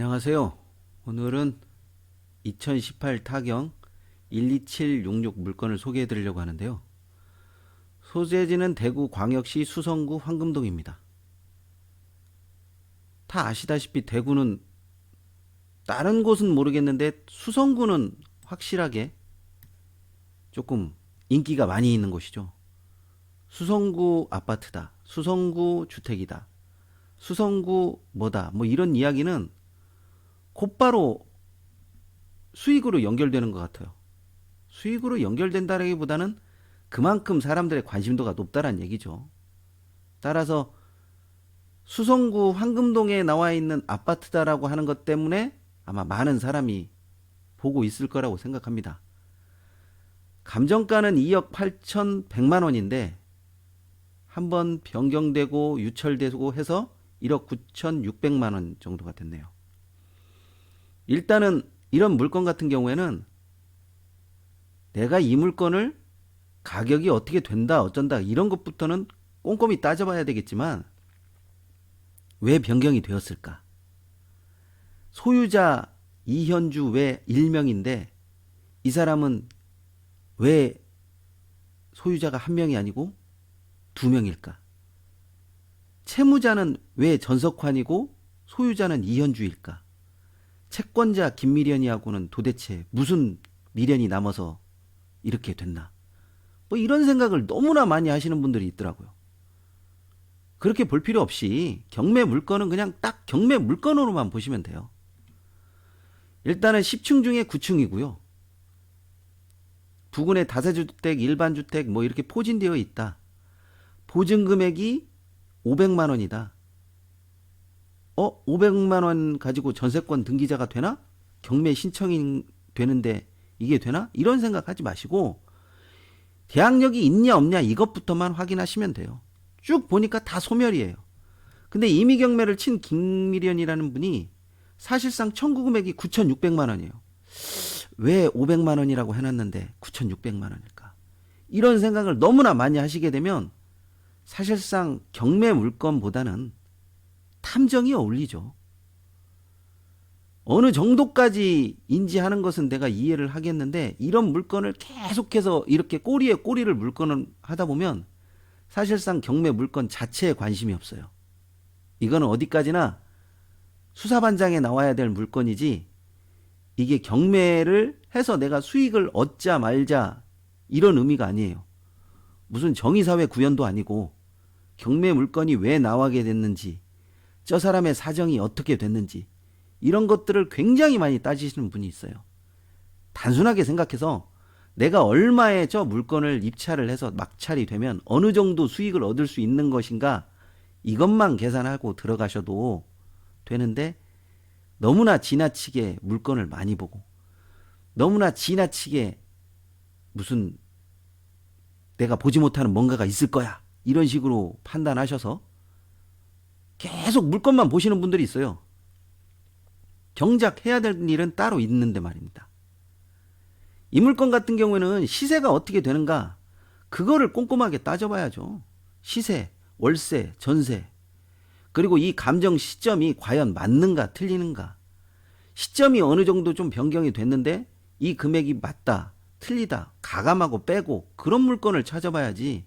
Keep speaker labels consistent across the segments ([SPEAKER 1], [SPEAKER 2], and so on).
[SPEAKER 1] 안녕하세요. 오늘은 2018 타경 12766 물건을 소개해 드리려고 하는데요. 소재지는 대구 광역시 수성구 황금동입니다. 다 아시다시피 대구는 다른 곳은 모르겠는데 수성구는 확실하게 조금 인기가 많이 있는 곳이죠. 수성구 아파트다. 수성구 주택이다. 수성구 뭐다. 뭐 이런 이야기는 곧바로 수익으로 연결되는 것 같아요. 수익으로 연결된다라기보다는 그만큼 사람들의 관심도가 높다란 얘기죠. 따라서 수성구 황금동에 나와 있는 아파트다라고 하는 것 때문에 아마 많은 사람이 보고 있을 거라고 생각합니다. 감정가는 2억 8천100만 원인데 한번 변경되고 유찰되고 해서 1억 9천6백만 원 정도가 됐네요. 일단은 이런 물건 같은 경우에는 내가 이 물건을 가격이 어떻게 된다 어쩐다 이런 것부터는 꼼꼼히 따져봐야 되겠지만 왜 변경이 되었을까? 소유자 이현주 외 일명인데 이 사람은 왜 소유자가 한 명이 아니고 두 명일까? 채무자는 왜 전석환이고 소유자는 이현주일까? 채권자 김미련이하고는 도대체 무슨 미련이 남아서 이렇게 됐나? 뭐 이런 생각을 너무나 많이 하시는 분들이 있더라고요. 그렇게 볼 필요 없이 경매 물건은 그냥 딱 경매 물건으로만 보시면 돼요. 일단은 10층 중에 9층이고요. 부근에 다세주택, 일반주택 뭐 이렇게 포진되어 있다. 보증 금액이 500만 원이다. 어, 500만 원 가지고 전세권 등기자가 되나? 경매 신청이 되는데 이게 되나? 이런 생각하지 마시고 대항력이 있냐 없냐 이것부터만 확인하시면 돼요. 쭉 보니까 다 소멸이에요. 근데 이미 경매를 친 김미련이라는 분이 사실상 청구 금액이 9,600만 원이에요. 왜 500만 원이라고 해놨는데 9,600만 원일까? 이런 생각을 너무나 많이 하시게 되면 사실상 경매 물건보다는 탐정이 어울리죠. 어느 정도까지 인지하는 것은 내가 이해를 하겠는데 이런 물건을 계속해서 이렇게 꼬리에 꼬리를 물건을 하다 보면 사실상 경매 물건 자체에 관심이 없어요. 이거는 어디까지나 수사반장에 나와야 될 물건이지 이게 경매를 해서 내가 수익을 얻자 말자 이런 의미가 아니에요. 무슨 정의사회 구현도 아니고 경매 물건이 왜 나가게 됐는지 저 사람의 사정이 어떻게 됐는지 이런 것들을 굉장히 많이 따지시는 분이 있어요. 단순하게 생각해서 내가 얼마에 저 물건을 입찰을 해서 막찰이 되면 어느 정도 수익을 얻을 수 있는 것인가 이것만 계산하고 들어가셔도 되는데 너무나 지나치게 물건을 많이 보고 너무나 지나치게 무슨 내가 보지 못하는 뭔가가 있을 거야 이런 식으로 판단하셔서 계속 물건만 보시는 분들이 있어요. 정작 해야 될 일은 따로 있는데 말입니다. 이 물건 같은 경우에는 시세가 어떻게 되는가 그거를 꼼꼼하게 따져봐야죠. 시세, 월세, 전세 그리고 이 감정 시점이 과연 맞는가 틀리는가 시점이 어느 정도 좀 변경이 됐는데 이 금액이 맞다 틀리다 가감하고 빼고 그런 물건을 찾아봐야지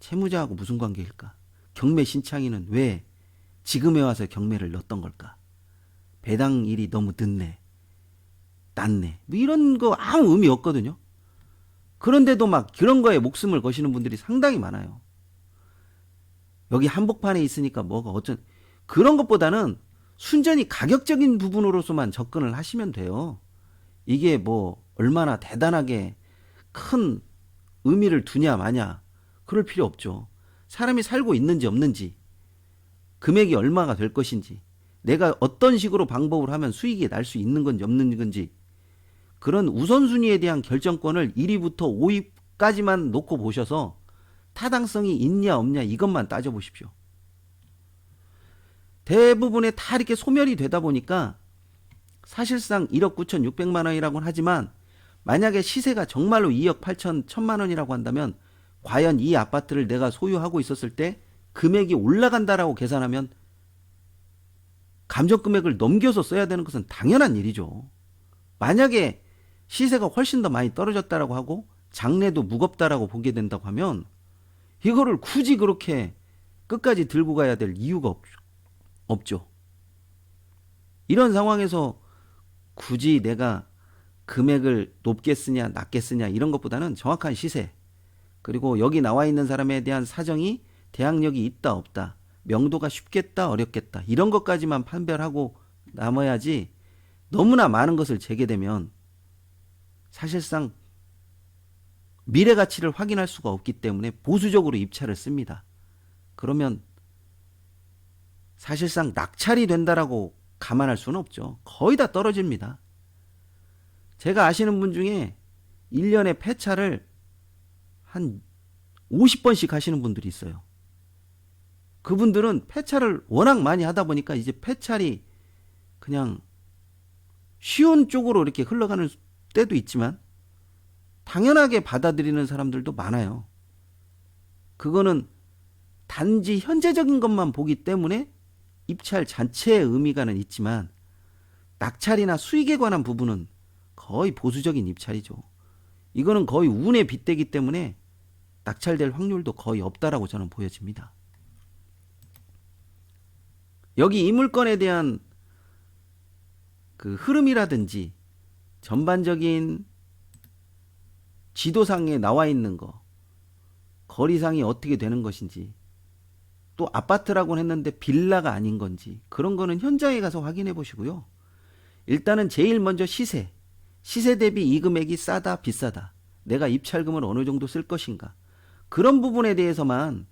[SPEAKER 1] 채무자하고 무슨 관계일까 경매 신청인은 왜 지금에 와서 경매를 넣었던 걸까 배당일이 너무 늦네 낮네 뭐 이런 거 아무 의미 없거든요 그런데도 막 그런 거에 목숨을 거시는 분들이 상당히 많아요 여기 한복판에 있으니까 뭐가 어쩐 그런 것보다는 순전히 가격적인 부분으로서만 접근을 하시면 돼요. 이게 뭐 얼마나 대단하게 큰 의미를 두냐 마냐 그럴 필요 없죠. 사람이 살고 있는지 없는지 금액이 얼마가 될 것인지 내가 어떤 식으로 방법을 하면 수익이 날 수 있는 건지 없는 건지 그런 우선순위에 대한 결정권을 1위부터 5위까지만 놓고 보셔서 타당성이 있냐 없냐 이것만 따져보십시오. 대부분의 다 이렇게 소멸이 되다 보니까 사실상 1억 9천 6백만 원이라고는 하지만 만약에 시세가 정말로 2억 8천 1천만 원이라고 한다면 과연 이 아파트를 내가 소유하고 있었을 때 금액이 올라간다라고 계산하면 감정 금액을 넘겨서 써야 되는 것은 당연한 일이죠. 만약에 시세가 훨씬 더 많이 떨어졌다라고 하고 장래도 무겁다라고 보게 된다고 하면 이거를 굳이 그렇게 끝까지 들고 가야 될 이유가 없, 없죠. 이런 상황에서 굳이 내가 금액을 높게 쓰냐 낮게 쓰냐 이런 것보다는 정확한 시세 그리고 여기 나와 있는 사람에 대한 사정이 대항력이 있다 없다 명도가 쉽겠다 어렵겠다 이런 것까지만 판별하고 남아야지 너무나 많은 것을 재게 되면 사실상 미래 가치를 확인할 수가 없기 때문에 보수적으로 입찰을 씁니다. 그러면 사실상 낙찰이 된다라고 감안할 수는 없죠. 거의 다 떨어집니다. 제가 아시는 분 중에 1년에 폐차를 한 50번씩 하시는 분들이 있어요. 그분들은 폐차를 워낙 많이 하다 보니까 이제 폐차리 그냥 쉬운 쪽으로 이렇게 흘러가는 때도 있지만 당연하게 받아들이는 사람들도 많아요. 그거는 단지 현재적인 것만 보기 때문에 입찰 자체의 의미가는 있지만 낙찰이나 수익에 관한 부분은 거의 보수적인 입찰이죠. 이거는 거의 운에 빗대기 때문에 낙찰될 확률도 거의 없다라고 저는 보여집니다. 여기 이 물건에 대한 그 흐름이라든지 전반적인 지도상에 나와 있는 거, 거리상이 어떻게 되는 것인지, 또 아파트라고 했는데 빌라가 아닌 건지, 그런 거는 현장에 가서 확인해 보시고요. 일단은 제일 먼저 시세, 시세 대비 이 금액이 싸다, 비싸다, 내가 입찰금을 어느 정도 쓸 것인가, 그런 부분에 대해서만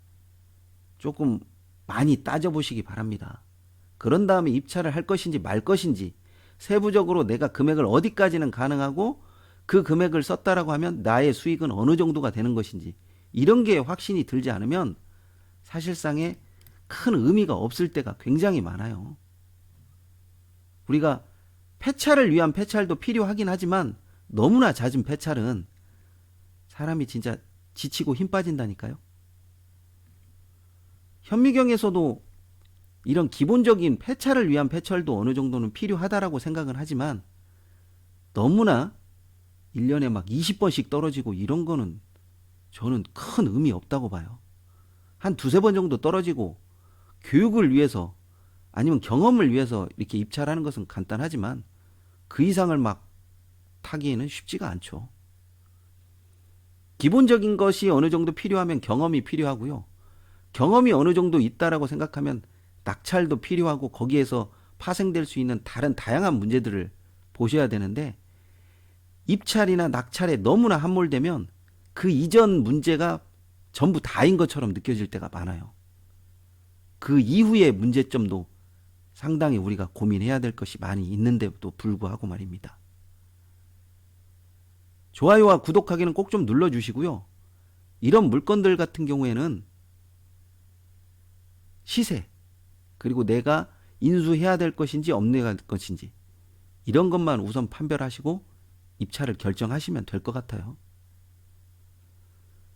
[SPEAKER 1] 조금 많이 따져보시기 바랍니다. 그런 다음에 입찰을 할 것인지 말 것인지, 세부적으로 내가 금액을 어디까지는 가능하고 그 금액을 썼다라고 하면 나의 수익은 어느 정도가 되는 것인지 이런 게 확신이 들지 않으면 사실상에 큰 의미가 없을 때가 굉장히 많아요. 우리가 폐찰을 위한 폐찰도 필요하긴 하지만 너무나 잦은 폐찰은 사람이 진짜 지치고 힘 빠진다니까요. 현미경에서도 이런 기본적인 폐찰을 위한 폐찰도 어느 정도는 필요하다라고 생각은 하지만 너무나 1년에 막 20번씩 떨어지고 이런 거는 저는 큰 의미 없다고 봐요. 한 두세 번 정도 떨어지고 교육을 위해서 아니면 경험을 위해서 이렇게 입찰하는 것은 간단하지만 그 이상을 막 타기에는 쉽지가 않죠. 기본적인 것이 어느 정도 필요하면 경험이 필요하고요. 경험이 어느 정도 있다라고 생각하면 낙찰도 필요하고 거기에서 파생될 수 있는 다른 다양한 문제들을 보셔야 되는데 입찰이나 낙찰에 너무나 함몰되면 그 이전 문제가 전부 다인 것처럼 느껴질 때가 많아요. 그 이후의 문제점도 상당히 우리가 고민해야 될 것이 많이 있는데도 불구하고 말입니다. 좋아요와 구독하기는 꼭 좀 눌러주시고요. 이런 물건들 같은 경우에는 시세, 그리고 내가 인수해야 될 것인지 없내야 될 것인지 이런 것만 우선 판별하시고 입찰을 결정하시면 될 것 같아요.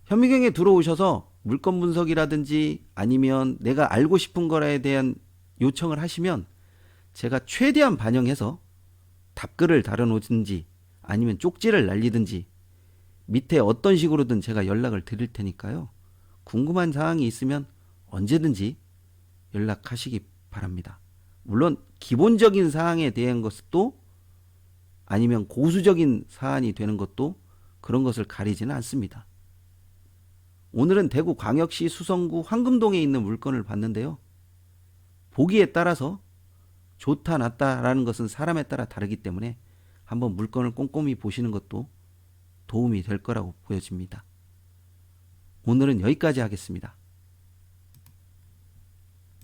[SPEAKER 1] 현미경에 들어오셔서 물건 분석이라든지 아니면 내가 알고 싶은 거에 대한 요청을 하시면 제가 최대한 반영해서 답글을 달아놓든지 아니면 쪽지를 날리든지 밑에 어떤 식으로든 제가 연락을 드릴 테니까요. 궁금한 사항이 있으면 언제든지 연락하시기 바랍니다. 물론 기본적인 사항에 대한 것도 아니면 고수적인 사안이 되는 것도 그런 것을 가리지는 않습니다. 오늘은 대구 광역시 수성구 황금동에 있는 물건을 봤는데요. 보기에 따라서 좋다 낫다라는 것은 사람에 따라 다르기 때문에 한번 물건을 꼼꼼히 보시는 것도 도움이 될 거라고 보여집니다. 오늘은 여기까지 하겠습니다.